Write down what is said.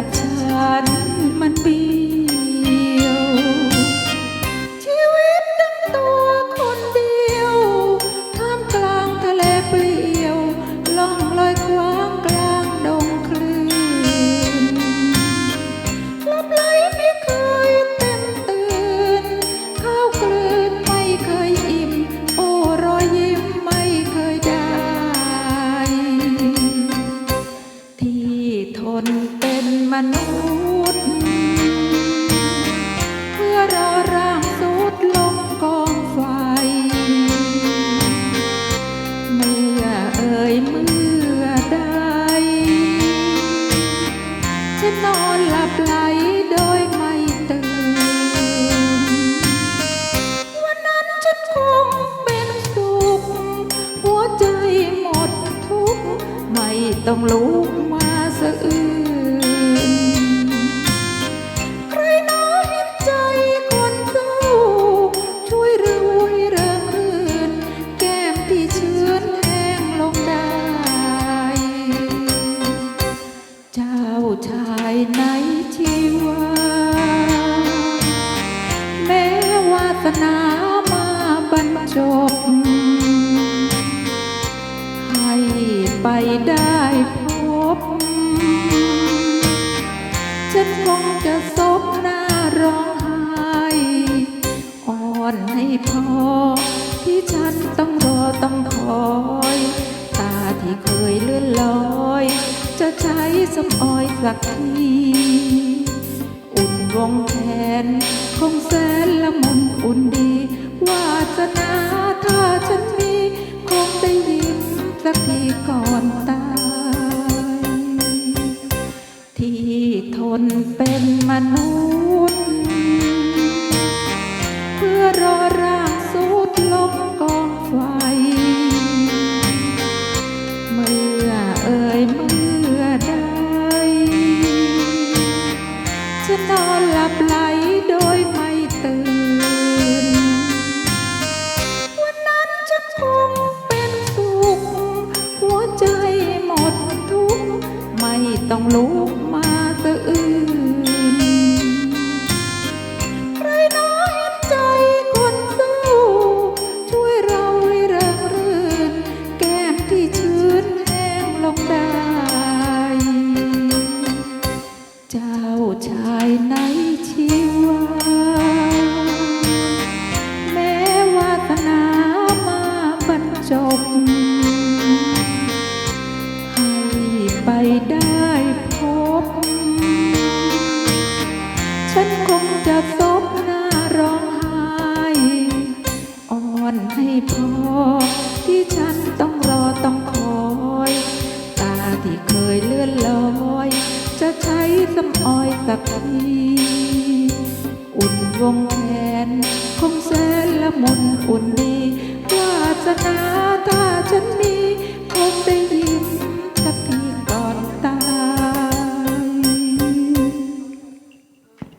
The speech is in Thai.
kept นอนหลับไหลโดยไม่ตื่น วันนั้นฉันคงเป็นสุข หัวใจหมดทุกข์ไม่ต้องลุกมาสะอื้น ชายในชีวาแม้วาสนามาบรรจบ ให้ไปได้พบ สมออยสักทีอุ่นวงแขนคงแสนละมุนอุ่นดีวาสนาถ้าฉันมีคงได้ยิ้มสักทีก่อนตาย ที่ทนเป็นมนุษย์ ฉันนอนหลับไหลโดยไม่ตื่น วันนั้นฉันคงเป็นสุข หัวใจหมดทุกข์ไม่ต้องรู้ ชายในชีวาแม้วาสนามาบรรจบ ให้ไปได้พบ ฉันคงจะซบหน้าร้องไห้อ่อนให้พอ ที่ฉันต้องรอต้องคอย ตาที่เคยเลื่อนลอย จะ สำออยสักที อุ่นวงแขนคงแสนละมุนอุ่นดีวาสนา